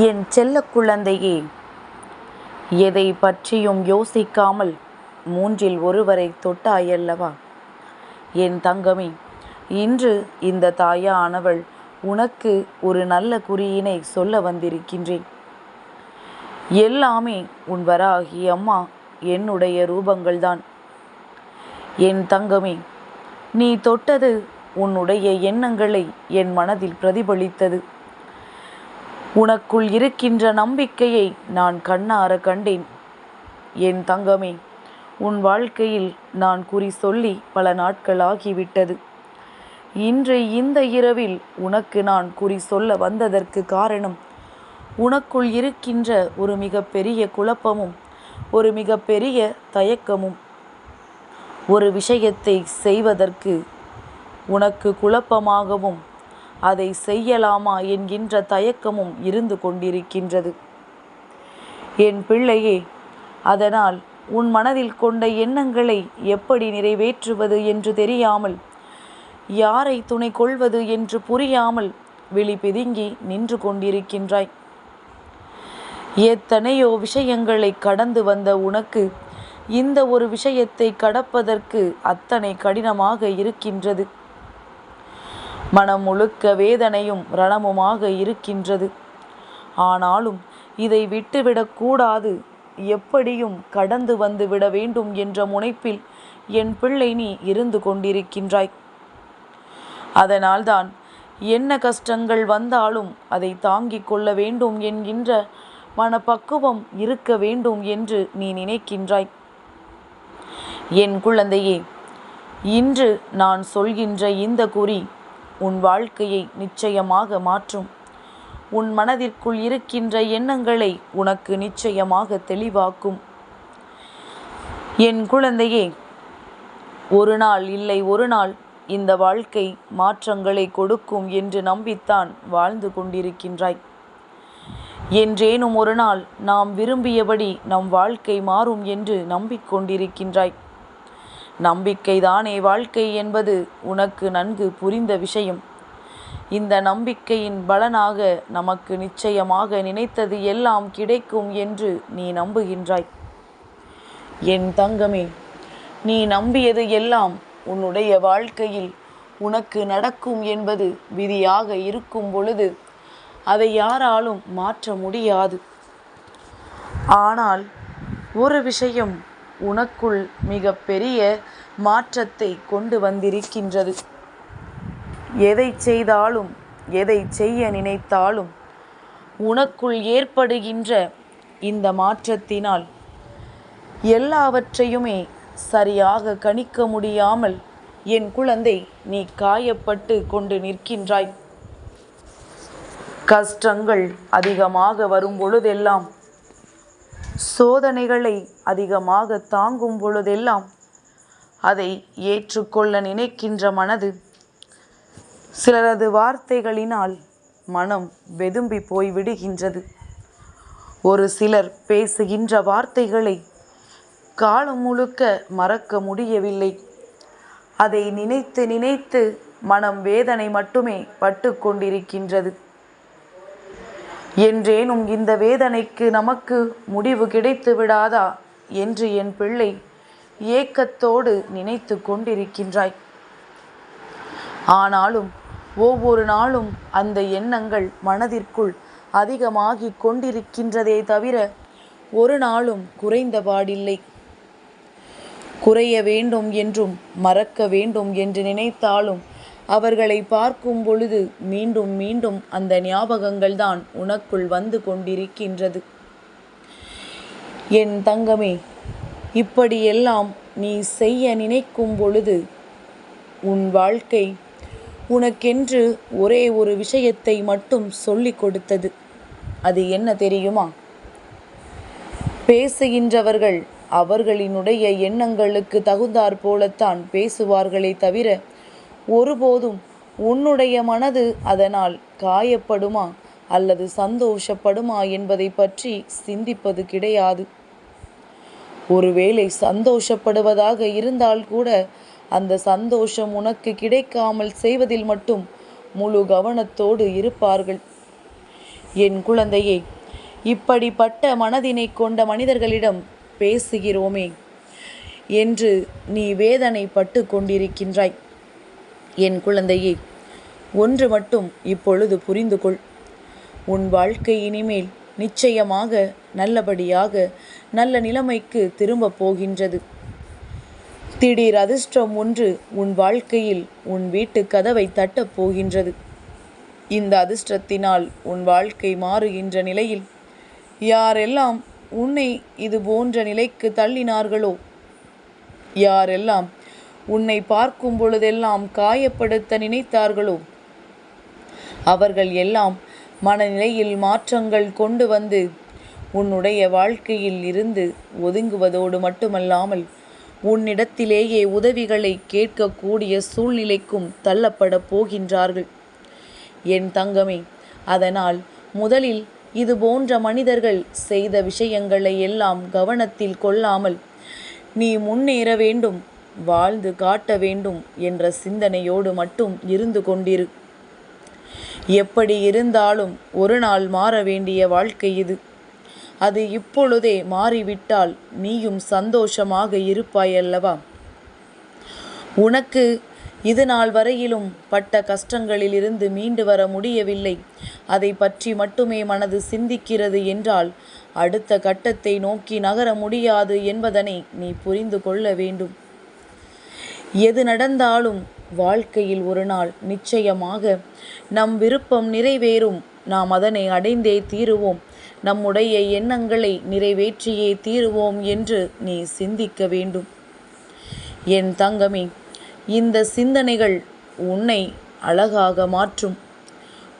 என் செல்ல குழந்தையே எதை பற்றியும் யோசிக்காமல் மூன்றில் ஒருவரை தொட்டாயல்லவா? என் தங்கமே இன்று இந்த தாயானவள் உனக்கு ஒரு நல்ல குறியினை சொல்ல வந்திருக்கின்றேன். எல்லாமே உன் வராகி அம்மா என்னுடைய ரூபங்கள்தான். என் தங்கமே நீ தொட்டது உன்னுடைய எண்ணங்களை என் மனதில் பிரதிபலித்தது. உனக்குள் இருக்கின்ற நம்பிக்கையை நான் கண்ணார கண்டேன். என் தங்கமே உன் வாழ்க்கையில் நான் குறி சொல்லி பல நாட்கள் ஆகிவிட்டது. இன்று இந்த இரவில் உனக்கு நான் குறி சொல்ல வந்ததற்கு காரணம் உனக்குள் இருக்கின்ற ஒரு மிகப்பெரிய குழப்பமும் ஒரு மிகப்பெரிய தயக்கமும். ஒரு விஷயத்தை செய்வதற்கு உனக்கு குழப்பமாகவும் அதை செய்யலாமா என்கின்ற தயக்கமும் இருந்து கொண்டிருக்கின்றது. என் பிள்ளையே அதனால் உன் மனதில் கொண்ட எண்ணங்களை எப்படி நிறைவேற்றுவது என்று தெரியாமல் யாரை துணை கொள்வது என்று புரியாமல் விழி பிதுங்கி நின்று கொண்டிருக்கின்றாய். எத்தனையோ விஷயங்களை கடந்து வந்த உனக்கு இந்த ஒரு விஷயத்தை கடப்பதற்கு அத்தனை கடினமாக இருக்கின்றது. மனம் முழுக்க வேதனையும் ரணமுமாக இருக்கின்றது. ஆனாலும் இதை விட்டுவிடக்கூடாது எப்படியும் கடந்து வந்து விட வேண்டும் என்ற முனைப்பில் என் பிள்ளை நீ இருந்து கொண்டிருக்கின்றாய். அதனால்தான் என்ன கஷ்டங்கள் வந்தாலும் அதை தாங்கிக் கொள்ள வேண்டும் என்கின்ற மனப்பக்குவம் இருக்க வேண்டும் என்று நீ நினைக்கின்றாய். என் குழந்தையே இன்று நான் சொல்கின்ற இந்த குறி உன் வாழ்க்கையை நிச்சயமாக மாற்றும். உன் மனதிற்குள் இருக்கின்ற எண்ணங்களை உனக்கு நிச்சயமாக தெளிவாக்கும். என் குழந்தையே ஒரு நாள் இல்லை ஒரு நாள் இந்த வாழ்க்கை மாற்றங்களை கொடுக்கும் என்று நம்பித்தான் வாழ்ந்து கொண்டிருக்கின்றாய். என்றேனும் ஒரு நாள் நாம் விரும்பியபடி நம் வாழ்க்கை மாறும் என்று நம்பிக்கொண்டிருக்கின்றாய். நம்பிக்கைதானே வாழ்க்கை என்பது உனக்கு நன்கு புரிந்த விஷயம். இந்த நம்பிக்கையின் பலனாக நமக்கு நிச்சயமாக நினைத்தது எல்லாம் கிடைக்கும் என்று நீ நம்புகின்றாய். என் தங்கமே நீ நம்பியது எல்லாம் உன்னுடைய வாழ்க்கையில் உனக்கு நடக்கும் என்பது விதியாக இருக்கும் பொழுது அதை யாராலும் மாற்ற முடியாது. ஆனால் ஒரு விஷயம் உனக்குள் மிக பெரிய மாற்றத்தை கொண்டு வந்திருக்கின்றது. எதை செய்தாலும் எதை செய்ய நினைத்தாலும் உனக்குள் ஏற்படுகின்ற இந்த மாற்றத்தினால் எல்லாவற்றையுமே சரியாக கணிக்க முடியாமல் என் குழந்தை நீ காயப்பட்டு கொண்டு நிற்கின்றாய். கஷ்டங்கள் அதிகமாக வரும் பொழுதெல்லாம் சோதனைகளை அதிகமாக தாங்கும் பொழுதெல்லாம் அதை ஏற்றுக்கொள்ள நினைக்கின்ற மனது சிலரது வார்த்தைகளினால் மனம் வெதும்பி போய் விடுகின்றது ஒரு சிலர் பேசுகின்ற வார்த்தைகளை காலம் முழுக்க மறக்க முடியவில்லை. அதை நினைத்து நினைத்து மனம் வேதனை மட்டுமே பட்டு கொண்டிருக்கின்றது. என்றேனும் இந்த வேதனைக்கு நமக்கு முடிவு கிடைத்து விடாதா என்று என் பிள்ளை ஏக்கத்தோடு நினைத்து கொண்டிருக்கின்றாய். ஆனாலும் ஒவ்வொரு நாளும் அந்த எண்ணங்கள் மனதிற்குள் அதிகமாகி கொண்டிருக்கின்றதே தவிர ஒரு நாளும் குறைந்தபாடில்லை குறைய வேண்டும் என்றும் மறக்க வேண்டும் என்று நினைத்தாலும் அவர்களை பார்க்கும் பொழுது மீண்டும் மீண்டும் அந்த ஞாபகங்கள்தான் உனக்குள் வந்து கொண்டிருக்கின்றது. என் தங்கமே இப்படியெல்லாம் நீ செய்ய நினைக்கும் பொழுது உன் வாழ்க்கை உனக்கென்று ஒரே ஒரு விஷயத்தை மட்டும் சொல்லிக் கொடுத்தது. அது என்ன தெரியுமா? பேசுகின்றவர்கள் அவர்களினுடைய எண்ணங்களுக்கு தகுந்தாற் போலத்தான் பேசுவார்களே தவிர ஒருபோதும் உன்னுடைய மனது அதனால் காயப்படுமா அல்லது சந்தோஷப்படுமா என்பதை பற்றி சிந்திப்பது கிடையாது. ஒருவேளை சந்தோஷப்படுவதாக இருந்தால் கூட அந்த சந்தோஷம் உனக்கு கிடைக்காமல் செய்வதில் மட்டும் முழு கவனத்தோடு இருப்பார்கள். என் குழந்தையே இப்படிப்பட்ட மனதினை கொண்ட மனிதர்களிடம் பேசுகிறோமே என்று நீ வேதனைப்பட்டு கொண்டிருக்கின்றாய். என் குழந்தையே ஒன்று மட்டும் இப்பொழுது புரிந்து கொள் உன் வாழ்க்கை இனிமேல் நிச்சயமாக நல்லபடியாக நல்ல நிலைமைக்கு திரும்பப் போகின்றது. திடீர் அதிர்ஷ்டம் ஒன்று உன் வாழ்க்கையில் உன் வீட்டு கதவை தட்டப் போகின்றது. இந்த அதிர்ஷ்டத்தினால் உன் வாழ்க்கை மாறுகின்ற நிலையில் யாரெல்லாம் உன்னை இது போன்ற நிலைக்கு தள்ளினார்களோ யாரெல்லாம் உன்னை பார்க்கும் பொழுதெல்லாம் காயப்படுத்த நினைத்தார்களோ? அவர்கள் எல்லாம் மனநிலையில் மாற்றங்கள் கொண்டு வந்து உன்னுடைய வாழ்க்கையில் இருந்து ஒதுங்குவதோடு மட்டுமல்லாமல் உன்னிடத்திலேயே உதவிகளை கேட்கக்கூடிய சூழ்நிலைக்கும் தள்ளப்பட போகின்றார்கள். என் தங்கமே அதனால் முதலில் இது போன்ற மனிதர்கள் செய்த விஷயங்களை எல்லாம் கவனத்தில் கொள்ளாமல் நீ முன்னேற வேண்டும். வாழ்ந்து காட்ட வேண்டும் என்ற சிந்தனையோடு மட்டும் இருந்து கொண்டிரு. எப்படி இருந்தாலும் ஒரு நாள் மாற வேண்டிய வாழ்க்கை இது. அது இப்பொழுதே மாறிவிட்டால் நீயும் சந்தோஷமாக இருப்பாயல்லவா? உனக்கு இது நாள் வரையிலும் பட்ட கஷ்டங்களிலிருந்து மீண்டு வர முடியவில்லை. அதை பற்றி மட்டுமே மனது சிந்திக்கிறது என்றால் அடுத்த கட்டத்தை நோக்கி நகர முடியாது என்பதனை நீ புரிந்து கொள்ள வேண்டும். எது நடந்தாலும் வாழ்க்கையில் ஒரு நாள் நிச்சயமாக நம் விருப்பம் நிறைவேறும். நாம் அதனை அடைந்தே தீருவோம். நம்முடைய எண்ணங்களை நிறைவேற்றியே தீருவோம் என்று நீ சிந்திக்க வேண்டும். என் தங்கமே இந்த சிந்தனைகள் உன்னை அழகாக மாற்றும்.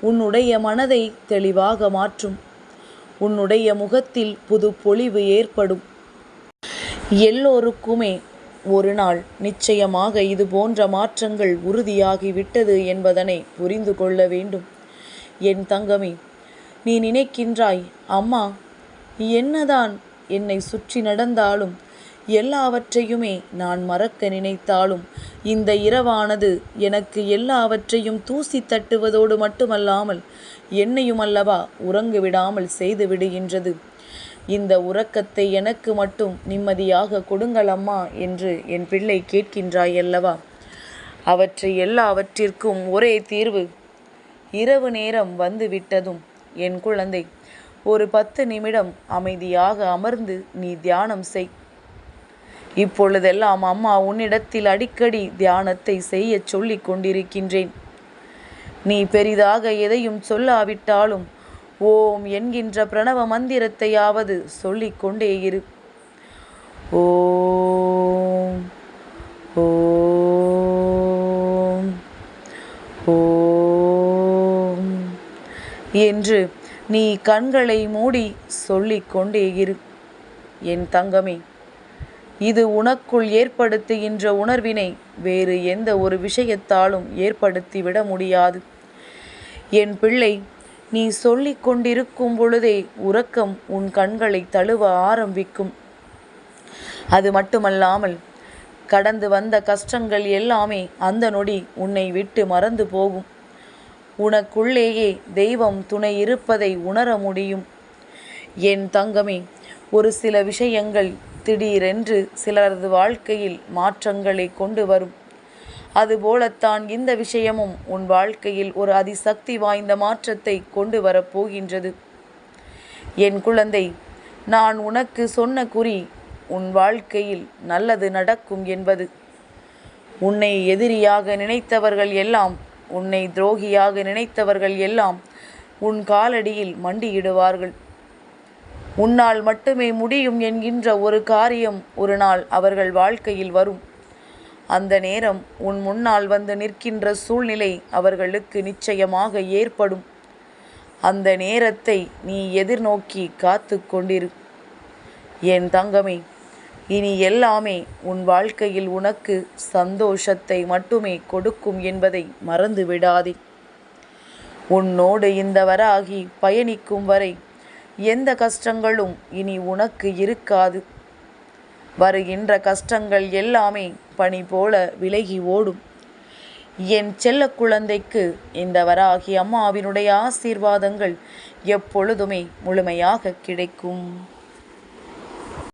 உன்னுடைய மனதை தெளிவாக மாற்றும். உன்னுடைய முகத்தில் புது பொலிவு ஏற்படும். எல்லோருக்குமே ஒரு நாள் நிச்சயமாக இது போன்ற மாற்றங்கள் உறுதியாகிவிட்டது என்பதனை புரிந்து கொள்ள வேண்டும். என் தங்கமே நீ நினைக்கின்றாய் அம்மா என்னதான் என்னை சுற்றி நடந்தாலும் எல்லாவற்றையுமே நான் மறக்க நினைத்தாலும் இந்த இரவானது எனக்கு எல்லாவற்றையும் தூசி தட்டுவதோடு மட்டுமல்லாமல் என்னையும் அல்லவா உறங்கு விடாமல் செய்து விடுகின்றது. இந்த உறக்கத்தை எனக்கு மட்டும் நிம்மதியாக கொடுங்கள் அம்மா என்று என் பிள்ளை கேட்கின்றாய் அல்லவா? அவற்றை எல்லாவற்றிற்கும் ஒரே தீர்வு. இரவு நேரம் வந்து விட்டதும் என் குழந்தை ஒரு பத்து நிமிடம் அமைதியாக அமர்ந்து நீ தியானம் செய். இப்பொழுதெல்லாம் அம்மா உன்னிடத்தில் அடிக்கடி தியானத்தை செய்ய சொல்லிக் கொண்டிருக்கின்றேன். நீ பெரிதாக எதையும் சொல்லாவிட்டாலும் ஓம் என்கின்ற பிரணவ மந்திரத்தையாவது சொல்லிக்கொண்டே இரு. ஓம் ஓம் ஓம் என்று நீ கண்களை மூடி சொல்லிக்கொண்டே இரு. என் தங்கமே இது உனக்குள் ஏற்படுத்துகின்ற உணர்வினை வேறு எந்த ஒரு விஷயத்தாலும் ஏற்படுத்திவிட முடியாது. என் பிள்ளை நீ சொல்லிக் கொண்டிருக்கும் பொழுதே உறக்கம் உன் கண்களை தழுவ ஆரம்பிக்கும். அது மட்டுமல்லாமல் கடந்து வந்த கஷ்டங்கள் எல்லாமே அந்த நொடி உன்னை விட்டு மறந்து போகும். உனக்குள்ளேயே தெய்வம் துணை இருப்பதை உணர முடியும். என் தங்கமே ஒரு சில விஷயங்கள் திடீரென்று சிலரது வாழ்க்கையில் மாற்றங்களை கொண்டு வரும். அதுபோலத்தான் இந்த விஷயமும் உன் வாழ்க்கையில் ஒரு அதிசக்தி வாய்ந்த மாற்றத்தை கொண்டு வரப்போகின்றது என் குழந்தை நான் உனக்கு சொன்ன குறி உன் வாழ்க்கையில் நல்லது நடக்கும் என்பது. உன்னை எதிரியாக நினைத்தவர்கள் எல்லாம் உன்னை துரோகியாக நினைத்தவர்கள் எல்லாம் உன் காலடியில் மண்டியிடுவார்கள். உன்னால் மட்டுமே முடியும் என்கின்ற ஒரு காரியம் ஒரு நாள் அவர்கள் வாழ்க்கையில் வரும். அந்த நேரம் உன் முன்னால் வந்து நிற்கின்ற சூழ்நிலை அவர்களுக்கு நிச்சயமாக ஏற்படும். அந்த நேரத்தை நீ எதிர்நோக்கி காத்து கொண்டிரு. என் தங்கமே இனி எல்லாமே உன் வாழ்க்கையில் உனக்கு சந்தோஷத்தை மட்டுமே கொடுக்கும் என்பதை மறந்து விடாதே. உன்னோடு இந்த வராகி பயணிக்கும் வரை எந்த கஷ்டங்களும் இனி உனக்கு இருக்காது. வருகின்ற கஷ்டங்கள் எல்லாமே பனி போல விலகி ஓடும். என் செல்ல குழந்தைக்கு இந்த வராகி அம்மாவினுடைய ஆசீர்வாதங்கள் எப்பொழுதுமே முழுமையாக கிடைக்கும்.